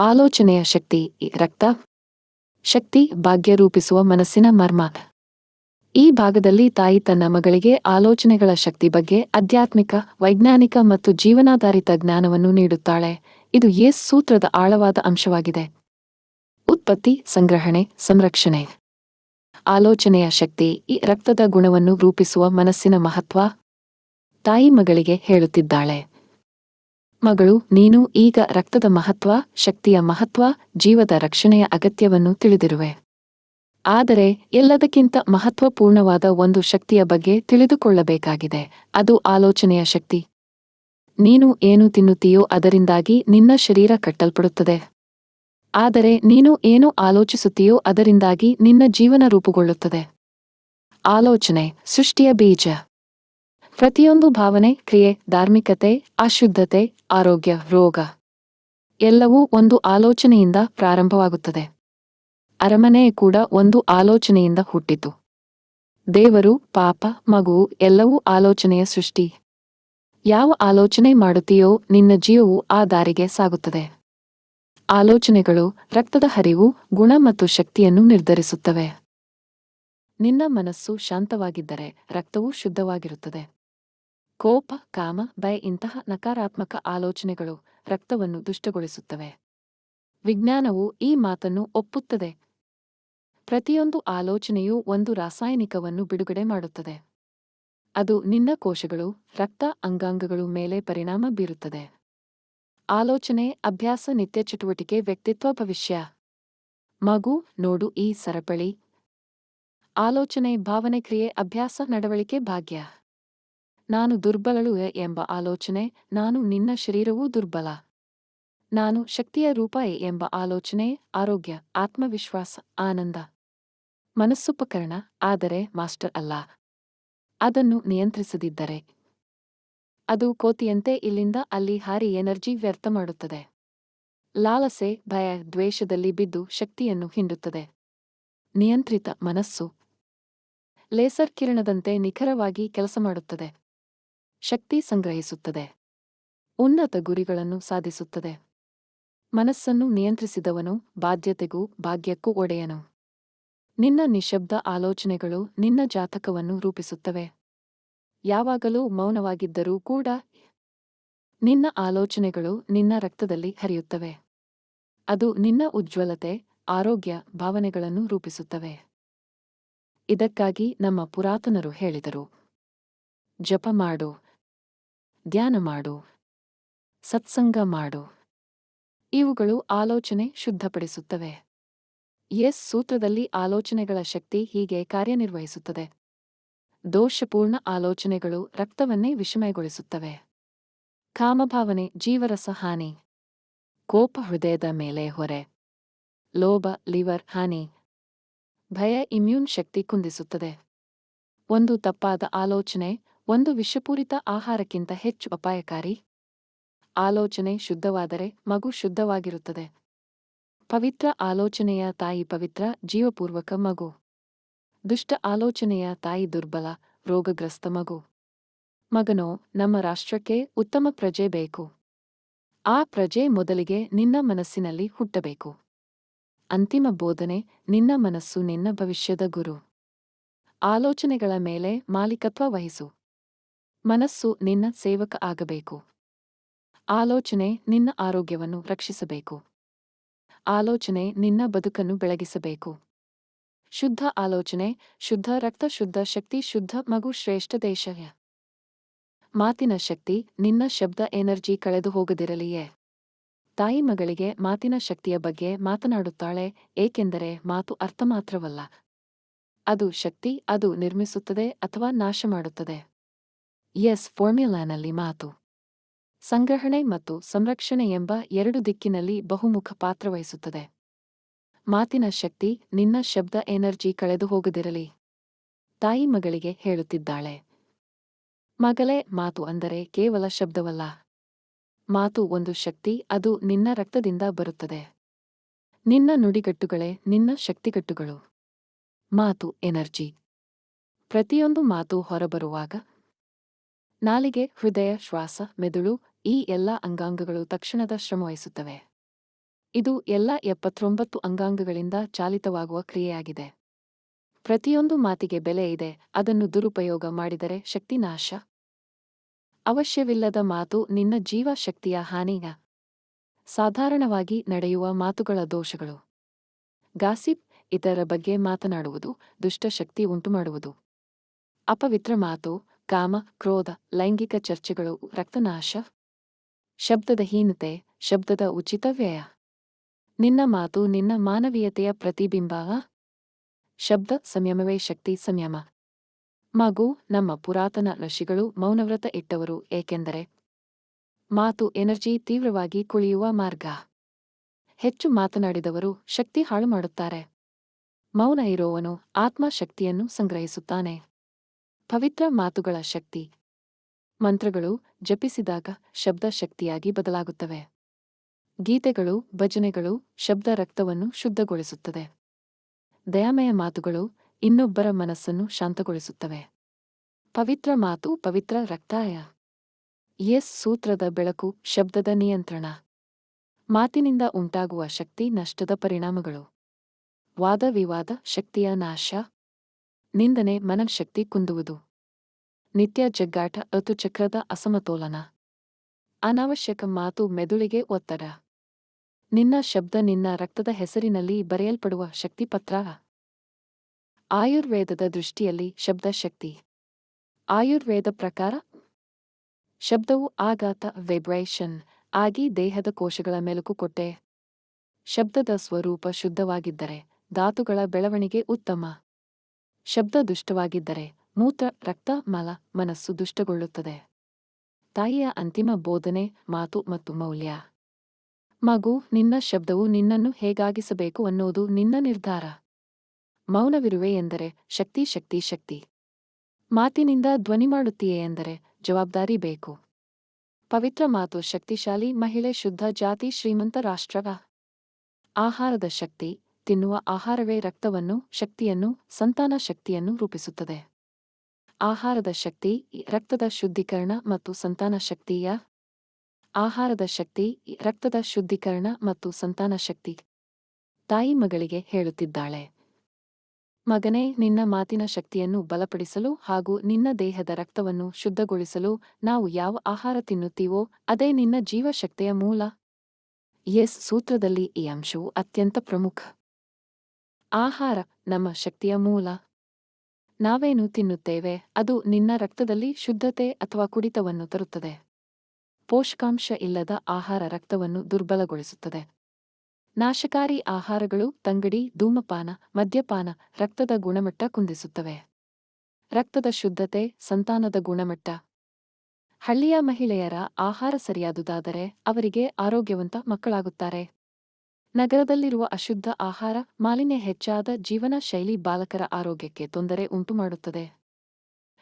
ಆಲೋಚನೆಯ ಶಕ್ತಿ ರಕ್ತ ಶಕ್ತಿ ಭಾಗ್ಯ ರೂಪಿಸುವ ಮನಸ್ಸಿನ ಮರ್ಮ. ಈ ಭಾಗದಲ್ಲಿ ತಾಯಿ ತನ್ನ ಮಗಳಿಗೆ ಆಲೋಚನೆಗಳ ಶಕ್ತಿ ಬಗ್ಗೆ ಆಧ್ಯಾತ್ಮಿಕ, ವೈಜ್ಞಾನಿಕ ಮತ್ತು ಜೀವನಾಧಾರಿತ ಜ್ಞಾನವನ್ನು ನೀಡುತ್ತಾಳೆ. ಇದು ಯೇಸ್ ಸೂತ್ರದ ಆಳವಾದ ಅಂಶವಾಗಿದೆ. ಉತ್ಪತ್ತಿ, ಸಂಗ್ರಹಣೆ, ಸಂರಕ್ಷಣೆ. ಆಲೋಚನೆಯ ಶಕ್ತಿ, ಈ ರಕ್ತದ ಗುಣವನ್ನು ರೂಪಿಸುವ ಮನಸ್ಸಿನ ಮಹತ್ವ ತಾಯಿ ಮಗಳಿಗೆ ಹೇಳುತ್ತಿದ್ದಾಳೆ. ಮಗಳು, ನೀನು ಈಗ ರಕ್ತದ ಮಹತ್ವ, ಶಕ್ತಿಯ ಮಹತ್ವ, ಜೀವದ ರಕ್ಷಣೆಯ ಅಗತ್ಯವನ್ನು ತಿಳಿದಿರುವೆ. ಆದರೆ ಎಲ್ಲದಕ್ಕಿಂತ ಮಹತ್ವಪೂರ್ಣವಾದ ಒಂದು ಶಕ್ತಿಯ ಬಗ್ಗೆ ತಿಳಿದುಕೊಳ್ಳಬೇಕಾಗಿದೆ. ಅದು ಆಲೋಚನೆಯ ಶಕ್ತಿ. ನೀನು ಏನು ತಿನ್ನುತ್ತೀಯೋ ಅದರಿಂದಾಗಿ ನಿನ್ನ ಶರೀರ ಕಟ್ಟಲ್ಪಡುತ್ತದೆ. ಆದರೆ ನೀನು ಏನು ಆಲೋಚಿಸುತ್ತೀಯೋ ಅದರಿಂದಾಗಿ ನಿನ್ನ ಜೀವನ ರೂಪುಗೊಳ್ಳುತ್ತದೆ. ಆಲೋಚನೆ, ಸೃಷ್ಟಿಯ ಬೀಜ. ಪ್ರತಿಯೊಂದು ಭಾವನೆ, ಕ್ರಿಯೆ, ಧಾರ್ಮಿಕತೆ, ಅಶುದ್ಧತೆ ಆರೋಗ್ಯ, ರೋಗ ಎಲ್ಲವೂ ಒಂದು ಆಲೋಚನೆಯಿಂದ ಪ್ರಾರಂಭವಾಗುತ್ತದೆ. ಅರಮನೆ ಕೂಡ ಒಂದು ಆಲೋಚನೆಯಿಂದ ಹುಟ್ಟಿತು. ದೇವರು, ಪಾಪ, ಮಗು ಎಲ್ಲವೂ ಆಲೋಚನೆಯ ಸೃಷ್ಟಿ. ಯಾವ ಆಲೋಚನೆ ಮಾಡುತ್ತೀಯೋ ನಿನ್ನ ಜೀವವು ಆ ದಾರಿಗೆ ಸಾಗುತ್ತದೆ. ಆಲೋಚನೆಗಳು ರಕ್ತದ ಹರಿವು, ಗುಣ ಮತ್ತು ಶಕ್ತಿಯನ್ನು ನಿರ್ಧರಿಸುತ್ತವೆ. ನಿನ್ನ ಮನಸ್ಸು ಶಾಂತವಾಗಿದ್ದರೆ ರಕ್ತವು ಶುದ್ಧವಾಗಿರುತ್ತದೆ. ಕೋಪ, ಕಾಮ, ಭಯ ಇಂತಹ ನಕಾರಾತ್ಮಕ ಆಲೋಚನೆಗಳು ರಕ್ತವನ್ನು ದುಷ್ಟಗೊಳಿಸುತ್ತವೆ. ವಿಜ್ಞಾನವು ಈ ಮಾತನ್ನು ಒಪ್ಪುತ್ತದೆ. ಪ್ರತಿಯೊಂದು ಆಲೋಚನೆಯೂ ಒಂದು ರಾಸಾಯನಿಕವನ್ನು ಬಿಡುಗಡೆ ಮಾಡುತ್ತದೆ. ಅದು ನಿನ್ನ ಕೋಶಗಳು, ರಕ್ತ ಅಂಗಾಂಗಗಳು ಮೇಲೆ ಪರಿಣಾಮ ಬೀರುತ್ತದೆ. ಆಲೋಚನೆ, ಅಭ್ಯಾಸ, ನಿತ್ಯ ಚಟುವಟಿಕೆ, ವ್ಯಕ್ತಿತ್ವ, ಭವಿಷ್ಯ. ಮಗು, ನೋಡು, ಈ ಸರಪಳಿ. ಆಲೋಚನೆ, ಭಾವನೆ, ಕ್ರಿಯೆ, ಅಭ್ಯಾಸ, ನಡವಳಿಕೆ, ಭಾಗ್ಯ. ನಾನು ದುರ್ಬಲಳು ಎಂಬ ಆಲೋಚನೆ, ನಾನು ನಿನ್ನ ಶರೀರವೂ ದುರ್ಬಲ. ನಾನು ಶಕ್ತಿಯ ರೂಪ ಎಂಬ ಆಲೋಚನೆ, ಆರೋಗ್ಯ, ಆತ್ಮವಿಶ್ವಾಸ, ಆನಂದ. ಮನಸ್ಸುಪಕರಣ, ಆದರೆ ಮಾಸ್ಟರ್ ಅಲ್ಲ. ಅದನ್ನು ನಿಯಂತ್ರಿಸದಿದ್ದರೆ. ಅದು ಕೋತಿಯಂತೆ ಇಲ್ಲಿಂದ ಅಲ್ಲಿ ಹಾರಿ ಎನರ್ಜಿ ವ್ಯರ್ಥ ಮಾಡುತ್ತದೆ. ಲಾಲಸೆ, ಭಯ, ದ್ವೇಷದಲ್ಲಿ ಬಿದ್ದು ಶಕ್ತಿಯನ್ನು ಹಿಂಡುತ್ತದೆ. ನಿಯಂತ್ರಿತ ಮನಸ್ಸು. ಲೇಸರ್ ಕಿರಣದಂತೆ ನಿಖರವಾಗಿ ಕೆಲಸ ಮಾಡುತ್ತದೆ. ಶಕ್ತಿ ಸಂಗ್ರಹಿಸುತ್ತದೆ. ಉನ್ನತ ಗುರಿಗಳನ್ನು ಸಾಧಿಸುತ್ತದೆ. ಮನಸ್ಸನ್ನು ನಿಯಂತ್ರಿಸಿದವನು ಬಾಧ್ಯತೆಗೂ ಭಾಗ್ಯಕ್ಕೂ ಒಡೆಯನು. ನಿನ್ನ ನಿಶಬ್ದ ಆಲೋಚನೆಗಳು ನಿನ್ನ ಜಾತಕವನ್ನು ರೂಪಿಸುತ್ತವೆ. ಯಾವಾಗಲೂ ಮೌನವಾಗಿದ್ದರೂ ಕೂಡ ನಿನ್ನ ಆಲೋಚನೆಗಳು ನಿನ್ನ ರಕ್ತದಲ್ಲಿ ಹರಿಯುತ್ತವೆ. ಅದು ನಿನ್ನ ಉಜ್ವಲತೆ, ಆರೋಗ್ಯ, ಭಾವನೆಗಳನ್ನು ರೂಪಿಸುತ್ತವೆ. ಇದಕ್ಕಾಗಿ ನಮ್ಮ ಪುರಾತನರು ಹೇಳಿದರು, ಜಪ ಮಾಡು ಧ್ಯಾನ ಮಾಡು, ಸತ್ಸಂಗ ಮಾಡು. ಇವುಗಳು ಆಲೋಚನೆ ಶುದ್ಧಪಡಿಸುತ್ತವೆ. ಎಸ್ ಸೂತ್ರದಲ್ಲಿ ಆಲೋಚನೆಗಳ ಶಕ್ತಿ ಹೀಗೆ ಕಾರ್ಯನಿರ್ವಹಿಸುತ್ತದೆ. ದೋಷಪೂರ್ಣ ಆಲೋಚನೆಗಳು ರಕ್ತವನ್ನೇ ವಿಷಮಯಗೊಳಿಸುತ್ತವೆ. ಕಾಮಭಾವನೆ ಜೀವರಸ ಹಾನಿ. ಕೋಪ ಹೃದಯದ ಮೇಲೆ ಹೊರೆ. ಲೋಭ, ಲಿವರ್ ಹಾನಿ. ಭಯ, ಇಮ್ಯೂನ್ ಶಕ್ತಿ ಕುಂದಿಸುತ್ತದೆ. ಒಂದು ತಪ್ಪಾದ ಆಲೋಚನೆ ಒಂದು ವಿಷಪೂರಿತ ಆಹಾರಕ್ಕಿಂತ ಹೆಚ್ಚು ಅಪಾಯಕಾರಿ. ಆಲೋಚನೆ ಶುದ್ಧವಾದರೆ ಮಗು ಶುದ್ಧವಾಗಿರುತ್ತದೆ. ಪವಿತ್ರ ಆಲೋಚನೆಯ ತಾಯಿ ಪವಿತ್ರ, ಜೀವಪೂರ್ವಕ ಮಗು. ದುಷ್ಟ ಆಲೋಚನೆಯ ತಾಯಿ ದುರ್ಬಲ, ರೋಗಗ್ರಸ್ತ ಮಗು. ಮಗನೋ, ನಮ್ಮ ರಾಷ್ಟ್ರಕ್ಕೆ ಉತ್ತಮ ಪ್ರಜೆ ಬೇಕು. ಆ ಪ್ರಜೆ ಮೊದಲಿಗೆ ನಿನ್ನ ಮನಸ್ಸಿನಲ್ಲಿ ಹುಟ್ಟಬೇಕು. ಅಂತಿಮ ಬೋಧನೆ, ನಿನ್ನ ಮನಸ್ಸು ನಿನ್ನ ಭವಿಷ್ಯದ ಗುರು. ಆಲೋಚನೆಗಳ ಮೇಲೆ ಮಾಲೀಕತ್ವ ವಹಿಸು. ಮನಸ್ಸು ನಿನ್ನ ಸೇವಕ ಆಗಬೇಕು. ಆಲೋಚನೆ ನಿನ್ನ ಆರೋಗ್ಯವನ್ನು ರಕ್ಷಿಸಬೇಕು. ಆಲೋಚನೆ ನಿನ್ನ ಬದುಕನ್ನು ಬೆಳಗಿಸಬೇಕು. ಶುದ್ಧ ಆಲೋಚನೆ, ಶುದ್ಧ ರಕ್ತ, ಶುದ್ಧ ಶಕ್ತಿ, ಶುದ್ಧ ಮಗು, ಶ್ರೇಷ್ಠ ದೇಶ. ಮಾತಿನ ಶಕ್ತಿ ನಿನ್ನ ಶಬ್ದ ಎನರ್ಜಿ ಕಳೆದು ಹೋಗದಿರಲಿಯೇ? ತಾಯಿ ಮಗಳಿಗೆ ಮಾತಿನ ಶಕ್ತಿಯ ಬಗ್ಗೆ ಮಾತನಾಡುತ್ತಾಳೆ, ಏಕೆಂದರೆ ಮಾತು ಅರ್ಥ ಮಾತ್ರವಲ್ಲ ಅದು ಶಕ್ತಿ, ಅದು ನಿರ್ಮಿಸುತ್ತದೆ ಅಥವಾ ನಾಶ ಮಾಡುತ್ತದೆ ಎಸ್ ಫಾರ್ಮ್ಯುಲಾನಲ್ಲಿ ಮಾತು. ಸಂಗ್ರಹಣೆ ಮತ್ತು ಸಂರಕ್ಷಣೆ ಎಂಬ ಎರಡು ದಿಕ್ಕಿನಲ್ಲಿ ಬಹುಮುಖ ಪಾತ್ರವಹಿಸುತ್ತದೆ ಮಾತಿನ ಶಕ್ತಿ, ನಿನ್ನ ಶಬ್ದ ಎನರ್ಜಿ ಕಳೆದು ಹೋಗದಿರಲಿ. ತಾಯಿ ಮಗಳಿಗೆ ಹೇಳುತ್ತಿದ್ದಾಳೆ. ಮಗಳೇ, ಮಾತು ಅಂದರೆ ಕೇವಲ ಶಬ್ದವಲ್ಲ. ಮಾತು ಒಂದು ಶಕ್ತಿ, ಅದು ನಿನ್ನ ರಕ್ತದಿಂದ ಬರುತ್ತದೆ. ನಿನ್ನ ನುಡಿಗಟ್ಟುಗಳೇ ನಿನ್ನ ಶಕ್ತಿಗಟ್ಟುಗಳು. ಮಾತು ಎನರ್ಜಿ. ಪ್ರತಿಯೊಂದು ಮಾತು ಹೊರಬರುವಾಗ ನಾಲಿಗೆ, ಹೃದಯ, ಶ್ವಾಸ, ಮೆದುಳು ಈ ಎಲ್ಲ ಅಂಗಾಂಗಗಳು ತಕ್ಷಣದ ಶ್ರಮವಹಿಸುತ್ತವೆ ಇದು ಎಲ್ಲ ಎಪ್ಪತ್ತೊಂಬತ್ತು ಅಂಗಾಂಗಗಳಿಂದ ಚಾಲಿತವಾಗುವ ಕ್ರಿಯೆಯಾಗಿದೆ. ಪ್ರತಿಯೊಂದು ಮಾತಿಗೆ ಬೆಲೆ ಇದೆ, ಅದನ್ನು ದುರುಪಯೋಗ ಮಾಡಿದರೆ ಶಕ್ತಿನಾಶ ಅವಶ್ಯವಿಲ್ಲದ ಮಾತು ನಿನ್ನ ಜೀವಶಕ್ತಿಯ ಹಾನಿಯ ಸಾಧಾರಣವಾಗಿ ನಡೆಯುವ ಮಾತುಗಳ ದೋಷಗಳು. ಗಾಸಿಪ್ ಇತರ ಬಗ್ಗೆ ಮಾತನಾಡುವುದು ದುಷ್ಟಶಕ್ತಿ ಉಂಟುಮಾಡುವುದು. ಅಪವಿತ್ರ ಮಾತು ಕಾಮ, ಕ್ರೋಧ, ಲೈಂಗಿಕ ಚರ್ಚೆಗಳು, ರಕ್ತನಾಶ, ಶಬ್ದದ ಹೀನತೆ, ಶಬ್ದದ ಉಚಿತ ವ್ಯಯ. ನಿನ್ನ ಮಾತು, ನಿನ್ನ ಮಾನವೀಯತೆಯ ಪ್ರತಿಬಿಂಬ. ಶಬ್ದ, ಸಂಯಮವೇ ಶಕ್ತಿ, ಸಂಯಮ. ಮಗು, ನಮ್ಮ ಪುರಾತನ ಋಷಿಗಳು ಮೌನವ್ರತ ಇಟ್ಟವರು, ಏಕೆಂದರೆ ಮಾತು ಎನರ್ಜಿ ತೀವ್ರವಾಗಿ ಕುಳಿಯುವ ಮಾರ್ಗ. ಹೆಚ್ಚು ಮಾತನಾಡಿದವರು ಶಕ್ತಿ ಹಾಳು ಮಾಡುತ್ತಾರೆ ಮೌನ ಇರುವವನು ಆತ್ಮ ಶಕ್ತಿಯನ್ನು ಸಂಗ್ರಹಿಸುತ್ತಾನೆ. ಪವಿತ್ರ ಮಾತುಗಳ ಶಕ್ತಿ. ಮಂತ್ರಗಳು ಜಪಿಸಿದಾಗ ಶಬ್ದ ಶಕ್ತಿಯಾಗಿ ಬದಲಾಗುತ್ತವೆ. ಗೀತೆಗಳು, ಭಜನೆಗಳು ಶಬ್ದ ರಕ್ತವನ್ನು ಶುದ್ಧಗೊಳಿಸುತ್ತದೆ. ದಯಾಮಯ ಮಾತುಗಳು ಇನ್ನೊಬ್ಬರ ಮನಸ್ಸನ್ನು ಶಾಂತಗೊಳಿಸುತ್ತವೆ. ಪವಿತ್ರ ಮಾತು ಪವಿತ್ರ ರಕ್ತಾಯ. ಎಸ್ ಸೂತ್ರದ ಬೆಳಕು ಶಬ್ದದ ನಿಯಂತ್ರಣ. ಮಾತಿನಿಂದ ಉಂಟಾಗುವ ಶಕ್ತಿ ನಷ್ಟದ ಪರಿಣಾಮಗಳು. ವಾದ ವಿವಾದ ಶಕ್ತಿಯ ನಾಶ. ನಿಂದನೆ ಮನಃಶಕ್ತಿ ಕುಂದುವುದು. ನಿತ್ಯ ಜಗ್ಗಾಟ, ಋತುಚಕ್ರದ ಅಸಮತೋಲನ. ಅನಾವಶ್ಯಕ ಮಾತು ಮೆದುಳಿಗೆ ಒತ್ತಡ. ನಿನ್ನ ಶಬ್ದ ನಿನ್ನ ರಕ್ತದ ಹೆಸರಿನಲ್ಲಿ ಬರೆಯಲ್ಪಡುವ ಶಕ್ತಿಪತ್ರ. ಆಯುರ್ವೇದದ ದೃಷ್ಟಿಯಲ್ಲಿ ಶಬ್ದ ಶಕ್ತಿ ಆಯುರ್ವೇದ ಪ್ರಕಾರ, ಶಬ್ದವು ಆಘಾತ ವೈಬ್ರೇಷನ್ ಆಗಿ ದೇಹದ ಕೋಶಗಳ ಮೆಲುಕು ಕೊಟ್ಟೆ. ಶಬ್ದದ ಸ್ವರೂಪ ಶುದ್ಧವಾಗಿದ್ದರೆ, ಧಾತುಗಳ ಬೆಳವಣಿಗೆ ಉತ್ತಮ. ಶಬ್ದ ದುಷ್ಟವಾಗಿದ್ದರೆ ಮೂತ್ರ, ರಕ್ತ, ಮಲ, ಮನಸ್ಸು ದುಷ್ಟಗೊಳ್ಳುತ್ತದೆ. ತಾಯಿಯ ಅಂತಿಮ ಬೋಧನೆ, ಮಾತು ಮತ್ತು ಮೌಲ್ಯ. ಮಗು, ನಿನ್ನ ಶಬ್ದವು ನಿನ್ನನ್ನು ಹೇಗಾಗಿಸಬೇಕು ಅನ್ನೋದು ನಿನ್ನ ನಿರ್ಧಾರ. ಮೌನವಿರುವೆ ಎಂದರೆ ಶಕ್ತಿ ಶಕ್ತಿ ಶಕ್ತಿ. ಮಾತಿನಿಂದ ಧ್ವನಿ ಮಾಡುತ್ತೀಯೇ ಎಂದರೆ ಜವಾಬ್ದಾರಿ ಬೇಕು. ಪವಿತ್ರ ಮಾತು ಶಕ್ತಿಶಾಲಿ ಮಹಿಳೆ ಶುದ್ಧ ಜಾತಿ ಶ್ರೀಮಂತ ರಾಷ್ಟ್ರವ. ಆಹಾರದ ಶಕ್ತಿ ತಿನ್ನುವ ಆಹಾರವೇ ರಕ್ತವನ್ನು, ಶಕ್ತಿಯನ್ನು, ಸಂತಾನ ಶಕ್ತಿಯನ್ನು ರೂಪಿಸುತ್ತದೆ. ಆಹಾರದ ಶಕ್ತಿ, ರಕ್ತದ ಶುದ್ಧೀಕರಣ ಮತ್ತು ಸಂತಾನ ಶಕ್ತಿಯ ಆಹಾರದ ಶಕ್ತಿ, ರಕ್ತದ ಶುದ್ಧೀಕರಣ ಮತ್ತು ಸಂತಾನ ಶಕ್ತಿ. ತಾಯಿ ಮಗಳಿಗೆ ಹೇಳುತ್ತಿದ್ದಾಳೆ, ಮಗನೇ, ನಿನ್ನ ಮಾತಿನ ಶಕ್ತಿಯನ್ನು ಬಲಪಡಿಸಲು ಹಾಗೂ ನಿನ್ನ ದೇಹದ ರಕ್ತವನ್ನು ಶುದ್ಧಗೊಳಿಸಲು ನಾವು ಯಾವ ಆಹಾರ ತಿನ್ನುತ್ತೀವೋ, ಅದೇ ನಿನ್ನ ಜೀವಶಕ್ತಿಯ ಮೂಲ ಎಸ್ ಸೂತ್ರದಲ್ಲಿ ಈ ಅಂಶವು ಅತ್ಯಂತ ಪ್ರಮುಖ. ಆಹಾರ ನಮ್ಮ ಶಕ್ತಿಯ ಮೂಲ. ನಾವೇನು ತಿನ್ನುತ್ತೇವೆ, ಅದು ನಿನ್ನ ರಕ್ತದಲ್ಲಿ ಶುದ್ಧತೆ ಅಥವಾ ಕುಡಿತವನ್ನು ತರುತ್ತದೆ. ಪೋಷಕಾಂಶ ಇಲ್ಲದ ಆಹಾರ ರಕ್ತವನ್ನು ದುರ್ಬಲಗೊಳಿಸುತ್ತದೆ. ನಾಶಕಾರಿ ಆಹಾರಗಳು ತಂಗಡಿ, ಧೂಮಪಾನ, ಮದ್ಯಪಾನ ರಕ್ತದ ಗುಣಮಟ್ಟ ಕುಂದಿಸುತ್ತವೆ. ರಕ್ತದ ಶುದ್ಧತೆ ಸಂತಾನದ ಗುಣಮಟ್ಟ. ಹಳ್ಳಿಯ ಮಹಿಳೆಯರ ಆಹಾರ ಸರಿಯಾದುದಾದರೆ ಅವರಿಗೆ ಆರೋಗ್ಯವಂತ ಮಕ್ಕಳಾಗುತ್ತಾರೆ. ನಗರದಲ್ಲಿರುವ ಅಶುದ್ಧ ಆಹಾರ ಮಾಲಿನ್ಯ ಹೆಚ್ಚಾದ ಜೀವನ ಶೈಲಿ ಬಾಲಕರ ಆರೋಗ್ಯಕ್ಕೆ ತೊಂದರೆ ಉಂಟುಮಾಡುತ್ತದೆ.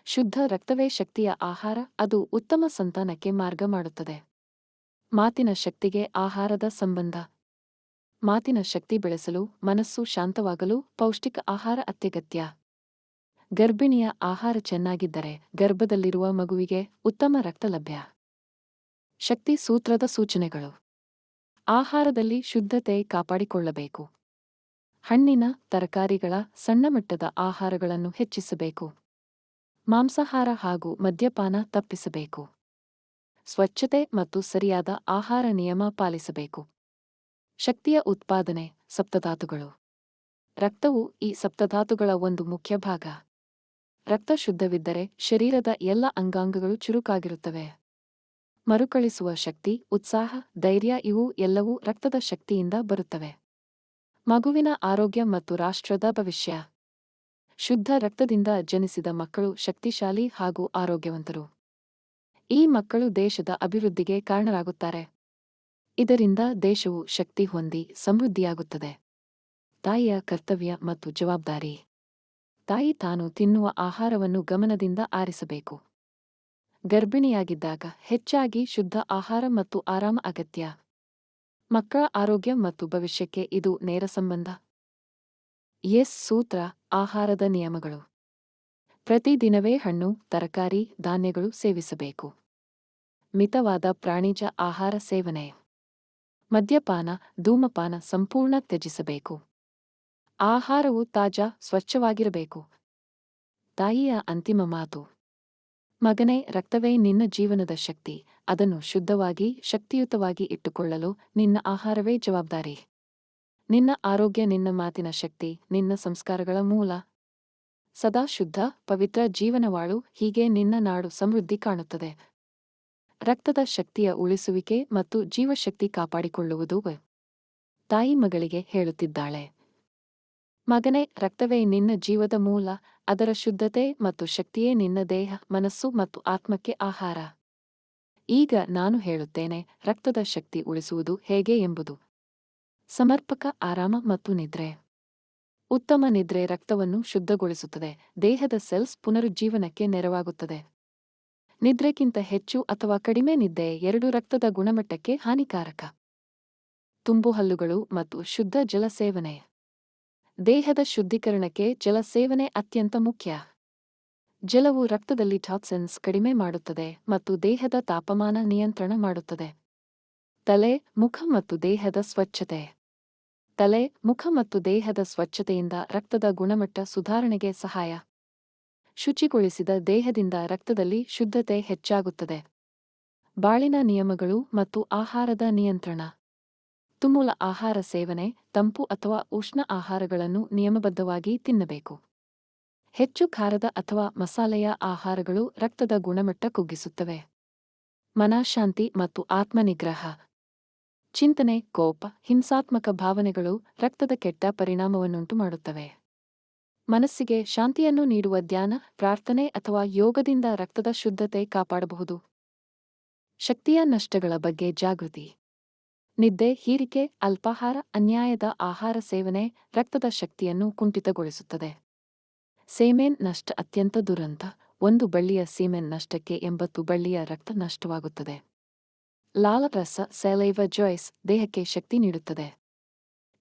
ಶುದ್ಧ ರಕ್ತವೇ ಶಕ್ತಿಯ ಆಹಾರ, ಅದು ಉತ್ತಮ ಸಂತಾನಕ್ಕೆ ಮಾರ್ಗ ಮಾಡುತ್ತದೆ. ಮಾತಿನ ಶಕ್ತಿಗೆ ಆಹಾರದ ಸಂಬಂಧ. ಮಾತಿನ ಶಕ್ತಿ ಬೆಳೆಸಲು, ಮನಸ್ಸು ಶಾಂತವಾಗಲು ಪೌಷ್ಟಿಕ ಆಹಾರ ಅತ್ಯಗತ್ಯ. ಗರ್ಭಿಣಿಯ ಆಹಾರ ಚೆನ್ನಾಗಿದ್ದರೆ ಗರ್ಭದಲ್ಲಿರುವ ಮಗುವಿಗೆ ಉತ್ತಮ ರಕ್ತ ಲಭ್ಯ ಶಕ್ತಿ ಸೂತ್ರದ ಸೂಚನೆಗಳು. ಆಹಾರದಲ್ಲಿ ಶುದ್ಧತೆ ಕಾಪಾಡಿಕೊಳ್ಳಬೇಕು. ಹಣ್ಣಿನ ತರಕಾರಿಗಳ ಸಣ್ಣ ಮಟ್ಟದ ಆಹಾರಗಳನ್ನು ಹೆಚ್ಚಿಸಬೇಕು. ಮಾಂಸಾಹಾರ ಹಾಗೂ ಮದ್ಯಪಾನ ತಪ್ಪಿಸಬೇಕು. ಸ್ವಚ್ಛತೆ ಮತ್ತು ಸರಿಯಾದ ಆಹಾರ ನಿಯಮ ಪಾಲಿಸಬೇಕು. ಶಕ್ತಿಯ ಉತ್ಪಾದನೆ ಸಪ್ತಧಾತುಗಳು. ರಕ್ತವು ಈ ಸಪ್ತಧಾತುಗಳ ಒಂದು ಮುಖ್ಯ ಭಾಗ. ರಕ್ತ ಶುದ್ಧವಿದ್ದರೆ ಶರೀರದ ಎಲ್ಲ ಅಂಗಾಂಗಗಳು ಚುರುಕಾಗಿರುತ್ತವೆ. ಮರುಕಳಿಸುವ ಶಕ್ತಿ, ಉತ್ಸಾಹ, ಧೈರ್ಯ ಇವು ಎಲ್ಲವೂ ರಕ್ತದ ಶಕ್ತಿಯಿಂದ ಬರುತ್ತವೆ. ಮಗುವಿನ ಆರೋಗ್ಯ ಮತ್ತು ರಾಷ್ಟ್ರದ ಭವಿಷ್ಯ. ಶುದ್ಧ ರಕ್ತದಿಂದ ಜನಿಸಿದ ಮಕ್ಕಳು ಶಕ್ತಿಶಾಲಿ ಹಾಗೂ ಆರೋಗ್ಯವಂತರು. ಈ ಮಕ್ಕಳು ದೇಶದ ಅಭಿವೃದ್ಧಿಗೆ ಕಾರಣರಾಗುತ್ತಾರೆ. ಇದರಿಂದ ದೇಶವು ಶಕ್ತಿ ಹೊಂದಿ ಸಮೃದ್ಧಿಯಾಗುತ್ತದೆ. ತಾಯಿಯ ಕರ್ತವ್ಯ ಮತ್ತು ಜವಾಬ್ದಾರಿ. ತಾಯಿ ತಾನು ತಿನ್ನುವ ಆಹಾರವನ್ನು ಗಮನದಿಂದ ಆರಿಸಬೇಕು. ಗರ್ಭಿಣಿಯಾಗಿದ್ದಾಗ ಹೆಚ್ಚಾಗಿ ಶುದ್ಧ ಆಹಾರ ಮತ್ತು ಆರಾಮ ಅಗತ್ಯ. ಮಕ್ಕಳ ಆರೋಗ್ಯ ಮತ್ತು ಭವಿಷ್ಯಕ್ಕೆ ಇದು ನೇರ ಸಂಬಂಧ. ಎಸ್ ಸೂತ್ರ ಆಹಾರದ ನಿಯಮಗಳು. ಪ್ರತಿದಿನವೇ ಹಣ್ಣು, ತರಕಾರಿ, ಧಾನ್ಯಗಳು ಸೇವಿಸಬೇಕು. ಮಿತವಾದ ಪ್ರಾಣಿಜ ಆಹಾರ ಸೇವನೆ. ಮದ್ಯಪಾನ, ಧೂಮಪಾನ ಸಂಪೂರ್ಣ ತ್ಯಜಿಸಬೇಕು. ಆಹಾರವು ತಾಜಾ, ಸ್ವಚ್ಛವಾಗಿರಬೇಕು. ತಾಯಿಯ ಅಂತಿಮ ಮಾತು. ಮಗನೇ, ರಕ್ತವೇ ನಿನ್ನ ಜೀವನದ ಶಕ್ತಿ. ಅದನ್ನು ಶುದ್ಧವಾಗಿ, ಶಕ್ತಿಯುತವಾಗಿ ಇಟ್ಟುಕೊಳ್ಳಲು ನಿನ್ನ ಆಹಾರವೇ ಜವಾಬ್ದಾರಿ. ನಿನ್ನ ಆರೋಗ್ಯ ನಿನ್ನ ಮಾತಿನ ಶಕ್ತಿ, ನಿನ್ನ ಸಂಸ್ಕಾರಗಳ ಮೂಲ. ಸದಾ ಶುದ್ಧ, ಪವಿತ್ರ ಜೀವನವಾಳು, ಹೀಗೆ ನಿನ್ನ ನಾಡು ಸಮೃದ್ಧಿ ಕಾಣುತ್ತದೆ. ರಕ್ತದ ಶಕ್ತಿಯ ಉಳಿಸುವಿಕೆ ಮತ್ತು ಜೀವಶಕ್ತಿ ಕಾಪಾಡಿಕೊಳ್ಳುವುದು ತಾಯಿ ಮಗಳಿಗೆ ಹೇಳುತ್ತಿದ್ದಾಳೆ. ಮಗನೇ, ರಕ್ತವೇ ನಿನ್ನ ಜೀವದ ಮೂಲ. ಅದರ ಶುದ್ಧತೆ ಮತ್ತು ಶಕ್ತಿಯೇ ನಿನ್ನ ದೇಹ, ಮನಸ್ಸು ಮತ್ತು ಆತ್ಮಕ್ಕೆ ಆಹಾರ. ಈಗ ನಾನು ಹೇಳುತ್ತೇನೆ, ರಕ್ತದ ಶಕ್ತಿ ಉಳಿಸುವುದು ಹೇಗೆ ಎಂಬುದು. ಸಮರ್ಪಕ ಆರಾಮ ಮತ್ತು ನಿದ್ರೆ. ಉತ್ತಮ ನಿದ್ರೆ ರಕ್ತವನ್ನು ಶುದ್ಧಗೊಳಿಸುತ್ತದೆ, ದೇಹದ ಸೆಲ್ಸ್ ಪುನರುಜ್ಜೀವನಕ್ಕೆ ನೆರವಾಗುತ್ತದೆ. ನಿದ್ರೆಗಿಂತ ಹೆಚ್ಚು ಅಥವಾ ಕಡಿಮೆ ನಿದ್ದೆ ಎರಡು ರಕ್ತದ ಗುಣಮಟ್ಟಕ್ಕೆ ಹಾನಿಕಾರಕ. ತುಂಬು ಹಲ್ಲುಗಳು ಮತ್ತು ಶುದ್ಧ ಜಲ ಸೇವನೆ ದೇಹದ ಶುದ್ಧೀಕರಣಕ್ಕೆ ಜಲ ಸೇವನೆ ಅತ್ಯಂತ ಮುಖ್ಯ. ಜಲವು ರಕ್ತದಲ್ಲಿ ಟಾಕ್ಸಿನ್ಸ್ ಕಡಿಮೆ ಮಾಡುತ್ತದೆ ಮತ್ತು ದೇಹದ ತಾಪಮಾನ ನಿಯಂತ್ರಣ ಮಾಡುತ್ತದೆ. ತಲೆ, ಮುಖ ಮತ್ತು ದೇಹದ ಸ್ವಚ್ಛತೆ. ತಲೆ, ಮುಖ ಮತ್ತು ದೇಹದ ಸ್ವಚ್ಛತೆಯಿಂದ ರಕ್ತದ ಗುಣಮಟ್ಟ ಸುಧಾರಣೆಗೆ ಸಹಾಯ. ಶುಚಿಗೊಳಿಸಿದ ದೇಹದಿಂದ ರಕ್ತದಲ್ಲಿ ಶುದ್ಧತೆ ಹೆಚ್ಚಾಗುತ್ತದೆ. ಬಾಳಿನ ನಿಯಮಗಳು ಮತ್ತು ಆಹಾರದ ನಿಯಂತ್ರಣ. ತುಮುಲ ಆಹಾರ ಸೇವನೆ, ತಂಪು ಅಥವಾ ಉಷ್ಣ ಆಹಾರಗಳನ್ನು ನಿಯಮಬದ್ಧವಾಗಿ ತಿನ್ನಬೇಕು. ಹೆಚ್ಚು ಖಾರದ ಅಥವಾ ಮಸಾಲೆಯ ಆಹಾರಗಳು ರಕ್ತದ ಗುಣಮಟ್ಟ ಕುಗ್ಗಿಸುತ್ತವೆ. ಮನಃಶಾಂತಿ ಮತ್ತು ಆತ್ಮನಿಗ್ರಹ. ಚಿಂತನೆ, ಕೋಪ, ಹಿಂಸಾತ್ಮಕ ಭಾವನೆಗಳು ರಕ್ತದ ಕೆಟ್ಟ ಪರಿಣಾಮವನ್ನುಂಟು ಮಾಡುತ್ತವೆ. ಮನಸ್ಸಿಗೆ ಶಾಂತಿಯನ್ನು ನೀಡುವ ಧ್ಯಾನ, ಪ್ರಾರ್ಥನೆ ಅಥವಾ ಯೋಗದಿಂದ ರಕ್ತದ ಶುದ್ಧತೆ ಕಾಪಾಡಬಹುದು. ಶಕ್ತಿಯ ನಷ್ಟಗಳ ಬಗ್ಗೆ ಜಾಗೃತಿ. ನಿದ್ದೆ, ಹೀರಿಕೆ, ಅಲ್ಪಾಹಾರ, ಅನ್ಯಾಯದ ಆಹಾರ ಸೇವನೆ ರಕ್ತದ ಶಕ್ತಿಯನ್ನು ಕುಂಠಿತಗೊಳಿಸುತ್ತದೆ. ಸೇಮೆನ್ ನಷ್ಟ ಅತ್ಯಂತ ದುರಂತ. ಒಂದು ಬಳ್ಳಿಯ ಸೀಮೆನ್ ನಷ್ಟಕ್ಕೆ ಎಂಬತ್ತು ಬಳ್ಳಿಯ ರಕ್ತ ನಷ್ಟವಾಗುತ್ತದೆ. ಲಾಲರಸ ಸೆಲೈವ ಜಾಯ್ಸ್ ದೇಹಕ್ಕೆ ಶಕ್ತಿ ನೀಡುತ್ತದೆ.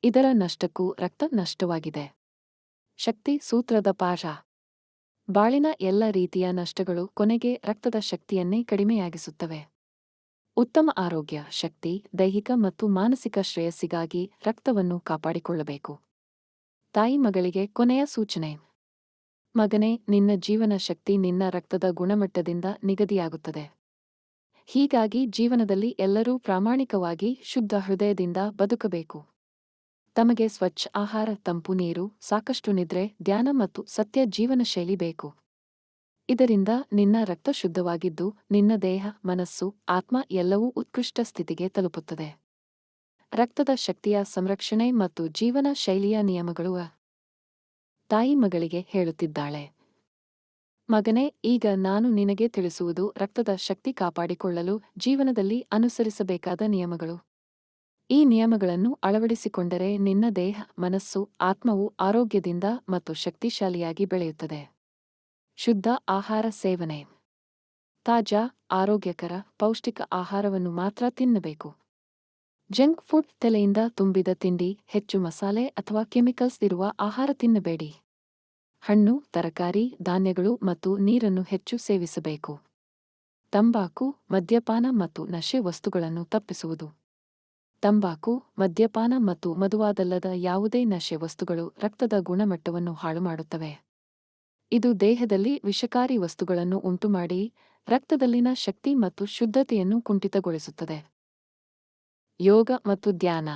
ಇದರ ನಷ್ಟಕ್ಕೂ ರಕ್ತ ನಷ್ಟವಾಗಿದೆ. ಶಕ್ತಿ ಸೂತ್ರದ ಪಾಶ ಬಾಳಿನ ಎಲ್ಲ ರೀತಿಯ ನಷ್ಟಗಳು ಕೊನೆಗೆ ರಕ್ತದ ಶಕ್ತಿಯನ್ನೇ ಕಡಿಮೆಯಾಗಿಸುತ್ತವೆ. ಉತ್ತಮ ಆರೋಗ್ಯ, ಶಕ್ತಿ, ದೈಹಿಕ ಮತ್ತು ಮಾನಸಿಕ ಶ್ರೇಯಸ್ಸಿಗಾಗಿ ರಕ್ತವನ್ನು ಕಾಪಾಡಿಕೊಳ್ಳಬೇಕು. ತಾಯಿ ಮಗಳಿಗೆ ಕೊನೆಯ ಸೂಚನೆ. ಮಗನೇ, ನಿನ್ನ ಜೀವನ ಶಕ್ತಿ ನಿನ್ನ ರಕ್ತದ ಗುಣಮಟ್ಟದಿಂದ ನಿಗದಿಯಾಗುತ್ತದೆ. ಹೀಗಾಗಿ ಜೀವನದಲ್ಲಿ ಎಲ್ಲರೂ ಪ್ರಾಮಾಣಿಕವಾಗಿ ಶುದ್ಧ ಹೃದಯದಿಂದ ಬದುಕಬೇಕು. ತಮಗೆ ಸ್ವಚ್ಛ ಆಹಾರ, ತಂಪು ನೀರು, ಸಾಕಷ್ಟು ನಿದ್ರೆ, ಧ್ಯಾನ ಮತ್ತು ಸತ್ಯ ಜೀವನ ಶೈಲಿ ಬೇಕು. ಇದರಿಂದ ನಿನ್ನ ರಕ್ತ ಶುದ್ಧವಾಗಿದ್ದು ನಿನ್ನ ದೇಹ, ಮನಸ್ಸು, ಆತ್ಮ ಎಲ್ಲವೂ ಉತ್ಕೃಷ್ಟ ಸ್ಥಿತಿಗೆ ತಲುಪುತ್ತದೆ. ರಕ್ತದ ಶಕ್ತಿಯ ಸಂರಕ್ಷಣೆ ಮತ್ತು ಜೀವನ ಶೈಲಿಯ ನಿಯಮಗಳು ತಾಯಿ ಮಗಳಿಗೆ ಹೇಳುತ್ತಿದ್ದಾಳೆ. ಮಗನೇ, ಈಗ ನಾನು ನಿನಗೆ ತಿಳಿಸುವುದು ರಕ್ತದ ಶಕ್ತಿ ಕಾಪಾಡಿಕೊಳ್ಳಲು ಜೀವನದಲ್ಲಿ ಅನುಸರಿಸಬೇಕಾದ ನಿಯಮಗಳು. ಈ ನಿಯಮಗಳನ್ನು ಅಳವಡಿಸಿಕೊಂಡರೆ ನಿನ್ನ ದೇಹ, ಮನಸ್ಸು, ಆತ್ಮವು ಆರೋಗ್ಯದಿಂದ ಮತ್ತು ಶಕ್ತಿಶಾಲಿಯಾಗಿ ಬೆಳೆಯುತ್ತದೆ. ಶುದ್ಧ ಆಹಾರ ಸೇವನೆ. ತಾಜಾ, ಆರೋಗ್ಯಕರ, ಪೌಷ್ಟಿಕ ಆಹಾರವನ್ನು ಮಾತ್ರ ತಿನ್ನಬೇಕು. ಜಂಕ್ ಫುಡ್ ತಲೆಯಿಂದ ತುಂಬಿದ ತಿಂಡಿ, ಹೆಚ್ಚು ಮಸಾಲೆ ಅಥವಾ ಕೆಮಿಕಲ್ಸ್ ಇರುವ ಆಹಾರ ತಿನ್ನಬೇಡಿ. ಹಣ್ಣು, ತರಕಾರಿ, ಧಾನ್ಯಗಳು ಮತ್ತು ನೀರನ್ನು ಹೆಚ್ಚು ಸೇವಿಸಬೇಕು. ತಂಬಾಕು, ಮದ್ಯಪಾನ ಮತ್ತು ನಶೆ ವಸ್ತುಗಳನ್ನು ತಪ್ಪಿಸುವುದು. ತಂಬಾಕು, ಮದ್ಯಪಾನ ಮತ್ತು ಮದುವಾದಲ್ಲದ ಯಾವುದೇ ನಶೆ ವಸ್ತುಗಳು ರಕ್ತದ ಗುಣಮಟ್ಟವನ್ನು ಹಾಳುಮಾಡುತ್ತವೆ. ಇದು ದೇಹದಲ್ಲಿ ವಿಷಕಾರಿ ವಸ್ತುಗಳನ್ನು ಉಂಟುಮಾಡಿ ರಕ್ತದಲ್ಲಿನ ಶಕ್ತಿ ಮತ್ತು ಶುದ್ಧತೆಯನ್ನು ಕುಂಠಿತಗೊಳಿಸುತ್ತದೆ. ಯೋಗ ಮತ್ತು ಧ್ಯಾನ.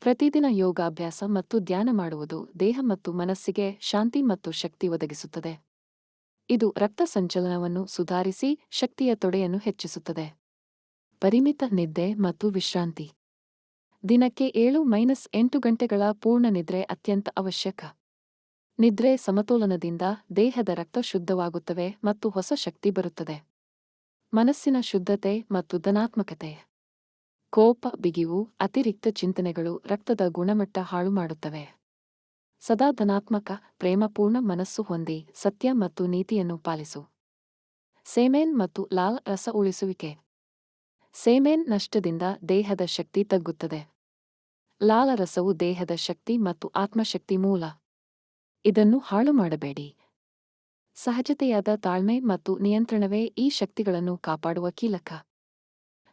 ಪ್ರತಿದಿನ ಯೋಗಾಭ್ಯಾಸ ಮತ್ತು ಧ್ಯಾನ ಮಾಡುವುದು ದೇಹ ಮತ್ತು ಮನಸ್ಸಿಗೆ ಶಾಂತಿ ಮತ್ತು ಶಕ್ತಿ ಒದಗಿಸುತ್ತದೆ. ಇದು ರಕ್ತ ಸಂಚಲನವನ್ನು ಸುಧಾರಿಸಿ ಶಕ್ತಿಯ ತೊಡೆಯನ್ನು ಹೆಚ್ಚಿಸುತ್ತದೆ. ಪರಿಮಿತ ನಿದ್ದೆ ಮತ್ತು ವಿಶ್ರಾಂತಿ. ದಿನಕ್ಕೆ ಏಳು ಮೈನಸ್ ಎಂಟು ಗಂಟೆಗಳ ಪೂರ್ಣ ನಿದ್ರೆ ಅತ್ಯಂತ ಅವಶ್ಯಕ. ನಿದ್ರೆ ಸಮತೋಲನದಿಂದ ದೇಹದ ರಕ್ತ ಶುದ್ಧವಾಗುತ್ತವೆ ಮತ್ತು ಹೊಸ ಶಕ್ತಿ ಬರುತ್ತದೆ. ಮನಸ್ಸಿನ ಶುದ್ಧತೆ ಮತ್ತು ಧನಾತ್ಮಕತೆ. ಕೋಪ, ಬಿಗಿವು, ಅತಿರಿಕ್ತ ಚಿಂತನೆಗಳು ರಕ್ತದ ಗುಣಮಟ್ಟ ಹಾಳು ಮಾಡುತ್ತವೆ. ಸದಾ ಧನಾತ್ಮಕ, ಪ್ರೇಮಪೂರ್ಣ ಮನಸ್ಸು ಹೊಂದಿ ಸತ್ಯ ಮತ್ತು ನೀತಿಯನ್ನು ಪಾಲಿಸು. ಸೇಮೇನ್ ಮತ್ತು ಲಾಲ್ ರಸ ಉಳಿಸುವಿಕೆ. ಸೇಮೇನ್ ನಷ್ಟದಿಂದ ದೇಹದ ಶಕ್ತಿ ತಗ್ಗುತ್ತದೆ. ಲಾಲರಸವು ದೇಹದ ಶಕ್ತಿ ಮತ್ತು ಆತ್ಮಶಕ್ತಿ ಮೂಲ. ಇದನ್ನು ಹಾಳು ಮಾಡಬೇಡಿ. ಸಹಜತೆಯಾದ ತಾಳ್ಮೆ ಮತ್ತು ನಿಯಂತ್ರಣವೇ ಈ ಶಕ್ತಿಗಳನ್ನು ಕಾಪಾಡುವ ಕೀಲಕ.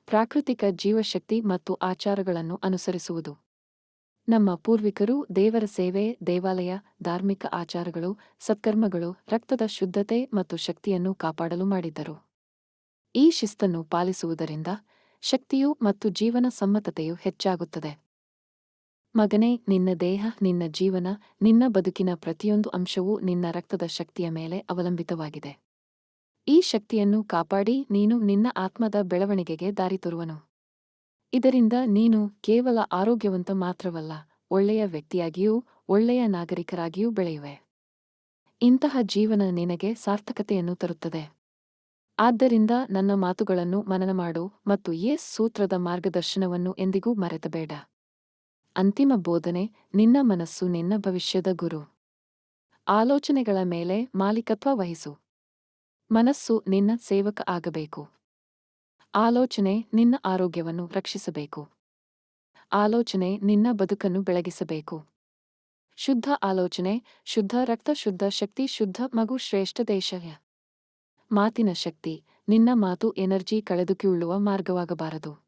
ಪ್ರಾಕೃತಿಕ ಜೀವಶಕ್ತಿ ಮತ್ತು ಆಚಾರಗಳನ್ನು ಅನುಸರಿಸುವುದು. ನಮ್ಮ ಪೂರ್ವಿಕರು ದೇವರ ಸೇವೆ, ದೇವಾಲಯ, ಧಾರ್ಮಿಕ ಆಚಾರಗಳು, ಸತ್ಕರ್ಮಗಳು, ರಕ್ತದ ಶುದ್ಧತೆ ಮತ್ತು ಶಕ್ತಿಯನ್ನು ಕಾಪಾಡಲು ಮಾಡಿದ್ದರು ಈ ಶಿಸ್ತನ್ನು ಪಾಲಿಸುವುದರಿಂದ ಶಕ್ತಿಯು ಮತ್ತು ಜೀವನ ಸಮ್ಮತತೆಯು ಹೆಚ್ಚಾಗುತ್ತದೆ. ಮಗನೇ, ನಿನ್ನ ದೇಹ, ನಿನ್ನ ಜೀವನ, ನಿನ್ನ ಬದುಕಿನ ಪ್ರತಿಯೊಂದು ಅಂಶವೂ ನಿನ್ನ ರಕ್ತದ ಶಕ್ತಿಯ ಮೇಲೆ ಅವಲಂಬಿತವಾಗಿದೆ. ಈ ಶಕ್ತಿಯನ್ನು ಕಾಪಾಡಿ ನೀನು ನಿನ್ನ ಆತ್ಮದ ಬೆಳವಣಿಗೆಗೆ ದಾರಿ ತರುವನು. ಇದರಿಂದ ನೀನು ಕೇವಲ ಆರೋಗ್ಯವಂತ ಮಾತ್ರವಲ್ಲ, ಒಳ್ಳೆಯ ವ್ಯಕ್ತಿಯಾಗಿಯೂ, ಒಳ್ಳೆಯ ನಾಗರಿಕರಾಗಿಯೂ ಬೆಳೆಯುವೆ. ಇಂತಹ ಜೀವನ ನಿನಗೆ ಸಾರ್ಥಕತೆಯನ್ನು ತರುತ್ತದೆ. ಆದ್ದರಿಂದ ನನ್ನ ಮಾತುಗಳನ್ನು ಮನನ ಮಾಡು ಮತ್ತು ಯೇಸ್ ಸೂತ್ರದ ಮಾರ್ಗದರ್ಶನವನ್ನು ಎಂದಿಗೂ ಮರೆತಬೇಡ. ಅಂತಿಮ ಬೋಧನೆ ನಿನ್ನ ಮನಸ್ಸು, ನಿನ್ನ ಭವಿಷ್ಯದ ಗುರು. ಆಲೋಚನೆಗಳ ಮೇಲೆ ಮಾಲೀಕತ್ವ ವಹಿಸು. ಮನಸ್ಸು ನಿನ್ನ ಸೇವಕ ಆಗಬೇಕು. ಆಲೋಚನೆ ನಿನ್ನ ಆರೋಗ್ಯವನ್ನು ರಕ್ಷಿಸಬೇಕು. ಆಲೋಚನೆ ನಿನ್ನ ಬದುಕನ್ನು ಬೆಳಗಿಸಬೇಕು. ಶುದ್ಧ ಆಲೋಚನೆ, ಶುದ್ಧ ರಕ್ತ, ಶುದ್ಧ ಶಕ್ತಿ, ಶುದ್ಧ ಮಗು, ಶ್ರೇಷ್ಠ ದೇಶಯ ಮಾತಿನ ಶಕ್ತಿ, ನಿನ್ನ ಮಾತು ಎನರ್ಜಿ ಕಳೆದುಕೊಳ್ಳುವ ಮಾರ್ಗವಾಗಬಾರದು.